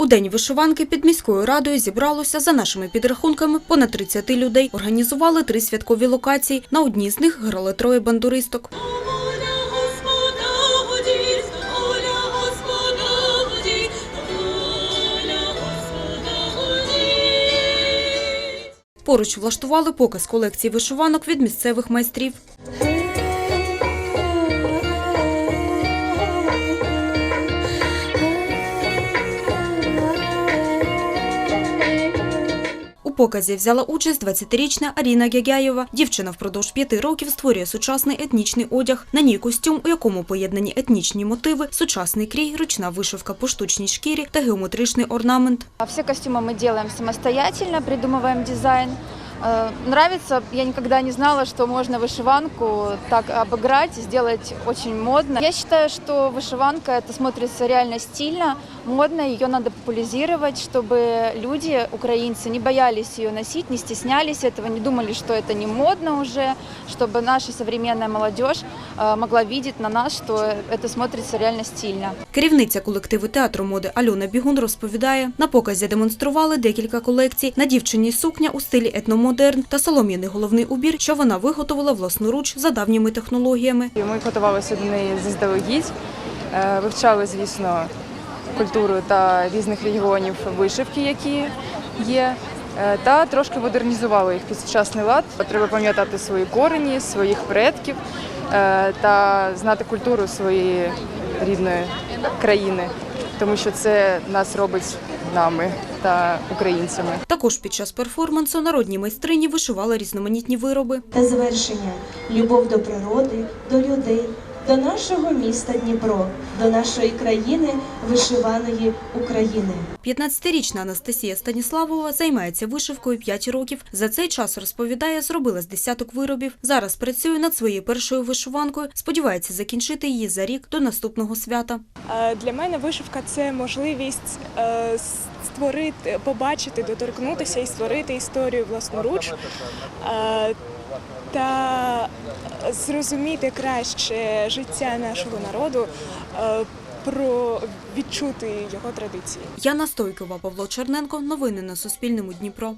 У день вишиванки під міською радою зібралося за нашими підрахунками понад 30 людей. Організували три святкові локації. На одній з них грали троє бандуристок. Поруч влаштували показ колекції вишиванок від місцевих майстрів. показі взяла участь 20-річна Аріна Гягяєва. Дівчина впродовж п'яти років створює сучасний етнічний одяг. На ній костюм, у якому поєднані етнічні мотиви, сучасний крій, ручна вишивка по штучній шкірі та геометричний орнамент. А Все костюмы мы делаем самостоятельно, придумываем дизайн. Э, Нравится, я никогда не знала, что можно вышиванку так обыграть, сделать очень модно. Я считаю, что вышиванка это смотрится реально стильно, модно, ее надо популяризировать, чтобы люди, украинцы, не боялись ее носить, не стеснялись этого, не думали, что это не модно уже, чтобы наша современная молодежь э, могла видеть на нас, что это смотрится реально стильно. Керівниця колективу театру моди Альона Бігун розповідає, на показі демонстрували декілька колекцій на дівчині сукня у стилі етномодерн та солом'яний головний убір, що вона виготовила власноруч за давніми технологіями. Ми готувалися до неї заздалегідь, е, вивчали, звісно, культуру та різних регіонів вишивки, які є, е, та трошки модернізували їх під сучасний лад. Треба пам'ятати свої корені, своїх предків е, та знати культуру своєї рідної країни, тому що це нас робить нами та українцями. Також під час перформансу народні майстрині вишивали різноманітні вироби. та завершення любов до природи, до людей, до нашого міста Дніпро, до нашої країни, вишиваної України. 15-річна Анастасія Станіславова займається вишивкою 5 років. За цей час розповідає, зробила з десяток виробів. Зараз працює над своєю першою вишиванкою. Сподівається закінчити її за рік до наступного свята. Е, Для мене вишивка це можливість е, створити, побачити, доторкнутися і створити історію власноруч е, та зрозуміти краще життя нашого народу, е, про відчути його традиції. Яна Стойкова, Павло Черненко. Новини на Суспільному Дніпро.